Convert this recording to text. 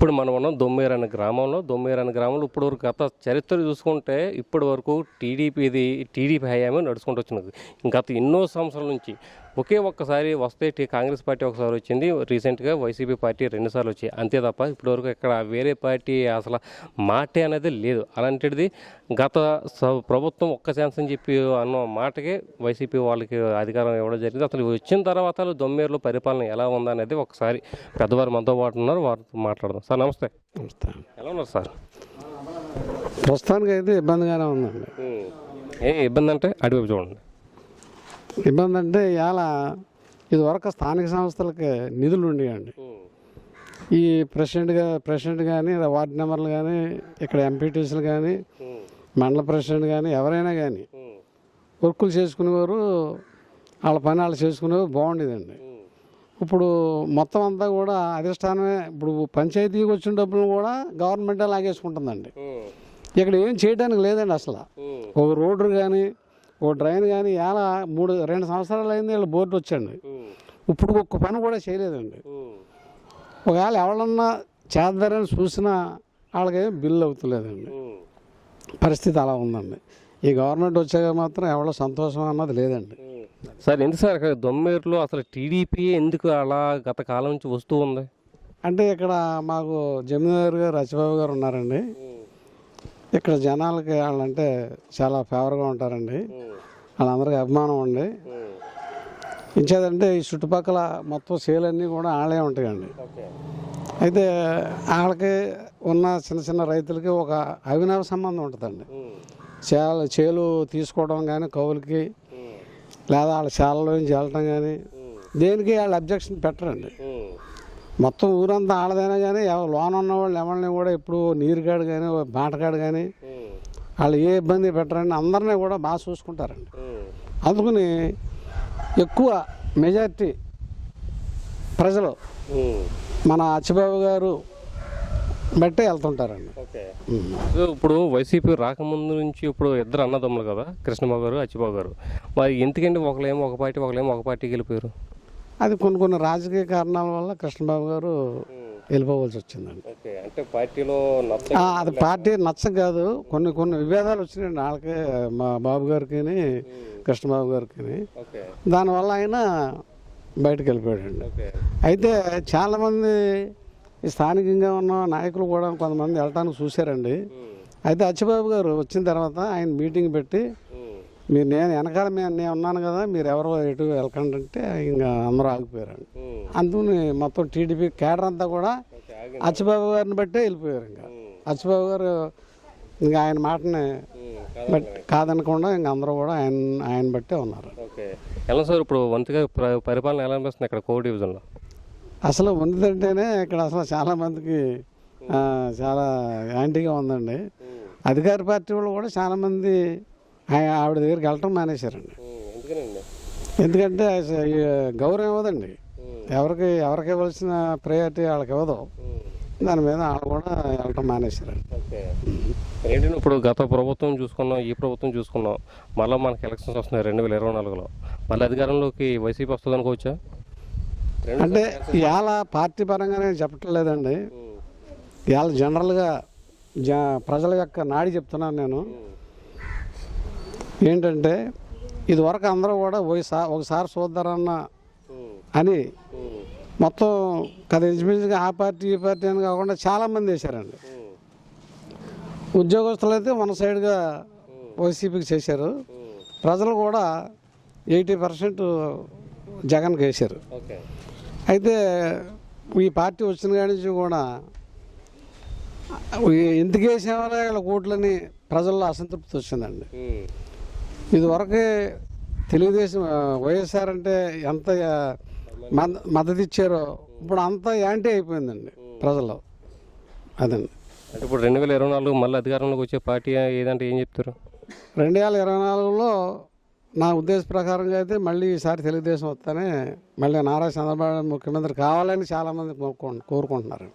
ఇప్పుడు మనం ఉన్నాం దొమ్మేరు అనే గ్రామంలో. దొమ్మేరు అనే గ్రామంలో ఇప్పుడు వరకు గత చరిత్ర చూసుకుంటే ఇప్పటి వరకు టీడీపీది టీడీపీ హయామే నడుచుకుంటూ వచ్చినది. గత ఎన్నో సంవత్సరాల నుంచి ఒకే ఒక్కసారి వస్తే కాంగ్రెస్ పార్టీ ఒకసారి వచ్చింది. రీసెంట్గా వైసీపీ పార్టీ రెండుసార్లు వచ్చాయి. అంతే తప్ప ఇప్పటివరకు ఇక్కడ వేరే పార్టీ అసలు మాటే అనేది లేదు. అలాంటిది గత ప్రభుత్వం ఒక్క ఛాన్స్ అని చెప్పి అన్న మాటకే వైసీపీ వాళ్ళకి అధికారం ఇవ్వడం జరిగింది. అసలు వచ్చిన తర్వాత దొమ్మేరులో పరిపాలన ఎలా ఉందనేది ఒకసారి పెద్దవారు మనతో పాటు ఉన్నారు. వారితో మాట్లాడదాం. సార్ నమస్తే. నమస్తే. ఎలా ఉన్నారు సార్? ప్రస్తుతానికి అయితే ఇబ్బందిగానే ఉందండి. ఏ ఇబ్బంది అంటే అటువైపు చూడండి. ఇబ్బంది అంటే ఇవాళ ఇదివరకు స్థానిక సంస్థలకి నిధులు ఉండేవండి ఈ ప్రెసిడెంట్గా ప్రెసిడెంట్ కానీ వార్డు మెంబర్లు కానీ ఇక్కడ ఎంపీటీసీలు కానీ మండల ప్రెసిడెంట్ కానీ ఎవరైనా కానీ వర్కులు చేసుకునేవారు వాళ్ళ పని వాళ్ళు చేసుకునేవారు బాగుండేదండి. ఇప్పుడు మొత్తం అంతా కూడా అధిష్టానమే ఇప్పుడు పంచాయతీకి వచ్చిన డబ్బులు కూడా గవర్నమెంటే లాగేసుకుంటుందండి. ఇక్కడ ఏం చేయడానికి లేదండి అసలు. ఒక రోడ్డు కానీ ఒక డ్రైన్ కానీ ఇలా మూడు రెండు సంవత్సరాలు అయింది వీళ్ళు బోర్డు వచ్చండి. ఇప్పుడు ఒక్క పని కూడా చేయలేదండి. ఒకవేళ ఎవరన్నా చేద్దారని చూసినా వాళ్ళకి బిల్లు అవుతలేదండి. పరిస్థితి అలా ఉందండి. ఈ గవర్నమెంట్ వచ్చాక మాత్రం ఎవరో సంతోషం అన్నది లేదండి. సార్ ఎందుకు సార్ ఇక్కడ దొమ్మేరులో అసలు టీడీపీ ఎందుకు అలా గత కాలం నుంచి వస్తూ ఉంది? అంటే ఇక్కడ మాకు జమీందారు గారు రచబాబు గారు ఉన్నారండి. ఇక్కడ జనాలకి వాళ్ళంటే చాలా ఫేవర్గా ఉంటారండి. వాళ్ళందరికీ అభిమానం ఉండి ఇచ్చేదంటే ఈ చుట్టుపక్కల మొత్తం సేలన్నీ కూడా వాళ్ళే ఉంటాయండి. అయితే వాళ్ళకి ఉన్న చిన్న చిన్న రైతులకి ఒక అవినావ సంబంధం ఉంటుందండి. చేల చేలు తీసుకోవడం కానీ కౌలుకి లేదా వాళ్ళ చేలలో నుంచి వెళ్ళటం కానీ దేనికి వాళ్ళు అబ్జెక్షన్ పెట్టరండి. మొత్తం ఊరంతా ఆడదైనా కానీ ఎవరు లోన్ ఉన్న వాళ్ళు ఎవరిని కూడా ఇప్పుడు నీరు కాడు కానీ బాటకాడు కానీ వాళ్ళు ఏ ఇబ్బంది పెట్టరండి అందరినీ కూడా బాగా చూసుకుంటారండి. అందుకని ఎక్కువ మెజారిటీ ప్రజలు మన అచ్చిబాబు గారు బట్టే వెళ్తుంటారండి. ఇప్పుడు వైసీపీ రాకముందు నుంచి ఇప్పుడు ఇద్దరు అన్నదమ్ములు కదా కృష్ణబాబు గారు అచ్చిబాబు గారు. మరి ఎందుకంటే ఒకళ్ళేమో ఒక పార్టీ ఒకళ్ళేమో ఒక పార్టీకి వెళ్ళిపోయారు. అది కొన్ని కొన్ని రాజకీయ కారణాల వల్ల కృష్ణబాబు గారు వెళ్ళిపోవాల్సి వచ్చిందండి. అంటే పార్టీలో అది పార్టీ నచ్చ కాదు. కొన్ని కొన్ని విభేదాలు వచ్చినాయండి. వాళ్ళకి మా బాబు గారికి కృష్ణబాబు గారికి దానివల్ల ఆయన బయటకు వెళ్ళిపోయాడండి. అయితే చాలామంది స్థానికంగా ఉన్న నాయకులు కూడా కొంతమంది వెళ్ళటానికి చూశారండి. అయితే అచ్చిబాబు గారు వచ్చిన తర్వాత ఆయన మీటింగ్ పెట్టి మీరు నేను వెనకాల మేము నేను ఉన్నాను కదా మీరు ఎవరో ఎటు వెళ్ళకండి అంటే ఇంకా అందరూ ఆగిపోయారండి. అందుకని మొత్తం టీడీపీ కేడర్ అంతా కూడా అచ్చిబాబు గారిని బట్టే వెళ్ళిపోయారు ఇంకా. అచ్చిబాబు గారు ఇంకా ఆయన మాటని బట్ కాదనకుండా ఇంక అందరూ కూడా ఆయన ఆయన బట్టే ఉన్నారు. ఎలా సార్ ఇప్పుడు వంతుగా ప్ర- పరిపాలన ఎలా అనిపిస్తుంది ఇక్కడ కోవిడ్ డివిజన్లో? అసలు ఉన్నదంటేనే ఇక్కడ అసలు చాలా మందికి ఆ, చాలా యాంటీగా ఉందండి. అధికార పార్టీ వాళ్ళు కూడా చాలా మంది ఆయ- ఆవిడ దగ్గరికి వెళ్ళటం మానేశారండి. ఎందుకంటే గౌరవం ఇవ్వదండి. ఎవరికి ఎవరికి ఇవ్వాల్సిన ప్రయారిటీ వాళ్ళకి ఇవ్వదు. దాని మీద వాళ్ళు కూడా వెళ్ళటం మానేశారండి. ఏంటంటే ఇప్పుడు గత ప్రభుత్వం చూసుకున్నాం ఈ ప్రభుత్వం చూసుకున్నాం. మళ్ళీ మనకి ఎలక్షన్స్ వస్తున్నాయి రెండు వేల ఇరవై నాలుగులో. మళ్ళీ అధికారంలోకి వైసీపీ వస్తుంది అనుకోవచ్చా? అంటే ఇవాళ పార్టీ పరంగా నేను చెప్పటం లేదండి. ఇవాళ జనరల్గా జ ప్రజల యొక్క నాడి చెప్తున్నాను నేను. ఏంటంటే ఇది వరకు అందరూ కూడా ఒకసారి ఒకసారి చూద్దారన్న అని మొత్తం కదా ఇంచుమించుగా ఆ పార్టీ ఈ పార్టీ అని కాకుండా చాలామంది వేశారండి. ఉద్యోగస్తులు అయితే మన సైడ్గా వైసీపీకి చేశారు. ప్రజలు కూడా ఎయిటీ పర్సెంట్ జగన్కి వేశారు. అయితే ఈ పార్టీ వచ్చిన కాడి నుంచి కూడా ఎందుకు వేసేవాళ్ళ వీళ్ళ ఓట్లని ప్రజల్లో అసంతృప్తి వచ్చిందండి. ఇది వరకే తెలుగుదేశం వైఎస్ఆర్ అంటే ఎంత మద్దతు ఇచ్చారో ఇప్పుడు అంతా యాంటీ అయిపోయిందండి ప్రజల్లో అదండి. అంటే ఇప్పుడు రెండు వేల ఇరవై నాలుగు మళ్ళీ అధికారంలోకి వచ్చే పార్టీ ఏదంటే ఏం చెప్తారు? రెండు వేల ఇరవై నాలుగులో నా ఉద్దేశ ప్రకారంగా అయితే మళ్ళీ ఈసారి తెలుగుదేశం వస్తేనే మళ్ళీ నారా చంద్రబాబు ముఖ్యమంత్రి కావాలని చాలామంది కోరుకుంటున్నారు.